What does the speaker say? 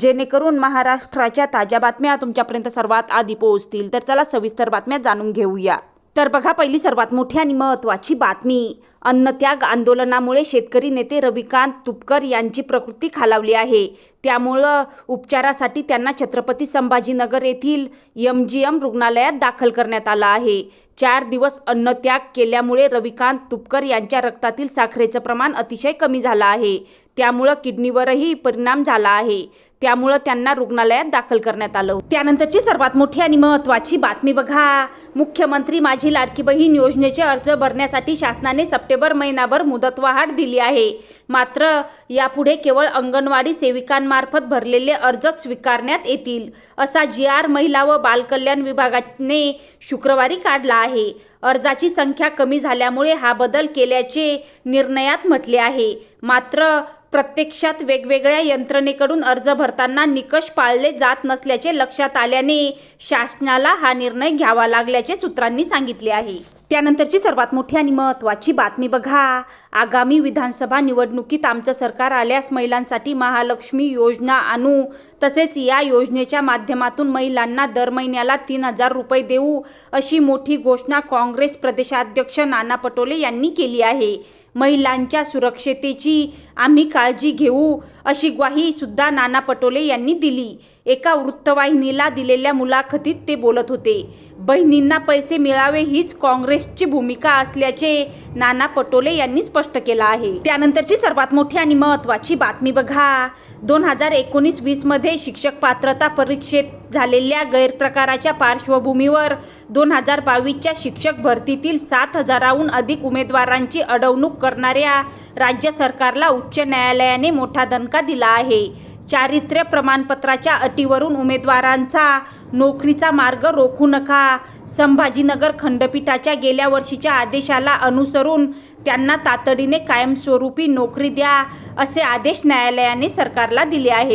जेणेकरून महाराष्ट्राच्या ताज्या बातम्या तुमच्यापर्यंत सर्वात आधी पोहोचतील. तर चला सविस्तर बातम्या जाणून घेऊया. तर बघा पहिली सर्वात मोठी आणि महत्त्वाची बातमी. अन्नत्याग आंदोलनामुळे शेतकरी नेते रविकांत तुपकर यांची प्रकृती खालावली आहे. त्यामुळं उपचारासाठी त्यांना छत्रपती संभाजीनगर येथील एम जी एम रुग्णालयात दाखल करण्यात आलं आहे. चार दिवस अन्नत्याग केल्यामुळे रविकांत तुपकर यांच्या रक्तातील साखरेचं प्रमाण अतिशय कमी झालं आहे. त्यामुळं किडनीवरही परिणाम झाला आहे. त्यामुळं त्यांना रुग्णालयात दाखल करण्यात आलं. त्यानंतरची सर्वात मोठी आणि महत्त्वाची बातमी बघा. मुख्यमंत्री माझी लाडकी बहीण योजनेचे अर्ज भरण्यासाठी शासनाने सप्टेंबर महिनाभर मुदतवाढ दिली आहे. मात्र यापुढे केवळ अंगणवाडी सेविकांमार्फत भरलेले अर्ज स्वीकारण्यात येतील असा जी आर महिला व बालकल्याण विभागाने शुक्रवारी काढला आहे. अर्जाची संख्या कमी झाल्यामुळे हा बदल केल्याचे निर्णयात म्हटले आहे. मात्र प्रत्यक्षात वेगवेगळ्या यंत्रणेकडून अर्ज भरताना निकष पाळले जात नसल्याचे लक्षात आल्याने शासनाला हा निर्णय घ्यावा लागल्याचे सूत्रांनी सांगितले आहे. त्यानंतरची सर्वात मोठी आणि महत्त्वाची बातमी बघा. आगामी विधानसभा निवडणुकीत आमचं सरकार आल्यास महिलांसाठी महालक्ष्मी योजना आणू. तसेच या योजनेच्या माध्यमातून महिलांना दर महिन्याला तीन हजार रुपये देऊ अशी मोठी घोषणा काँग्रेस प्रदेशाध्यक्ष नाना पटोले यांनी केली आहे. महिलांच्या सुरक्षतेची आम्ही काळजी घेऊ अशी ग्वाही सुद्धा नाना पटोले यांनी दिली. एका वृत्तवाहिनीला दिलेल्या मुलाखतीत ते बोलत होते बहिणींना पैसे मिळावे हीच काँग्रेसची भूमिका असल्याचे नाना पटोले यांनी स्पष्ट केलं आहे. त्यानंतरची सर्वात मोठी आणि महत्त्वाची बातमी बघा. दोन हजार एकोणीस वीसमध्ये शिक्षक पात्रता परीक्षेत झालेल्या गैरप्रकाराच्या पार्श्वभूमीवर दोन हजार बावीसच्या शिक्षक भरतीतील सात हजाराहून अधिक उमेदवारांची अडवणूक करणाऱ्या राज्य सरकारला उच्च न्यायालयाने मोठा दणका दिला आहे. चारित्र्य प्रमाणपत्राच्या अटीवरून उमेदवारांचा नोकरीचा मार्ग रोखू नका. संभाजीनगर खंडपीठाच्या गेल्या वर्षीच्या आदेशाला अनुसरून त्यांना तातडीने कायमस्वरूपी नोकरी द्या असे आदेश न्यायालयाने सरकारला दिले आहेत.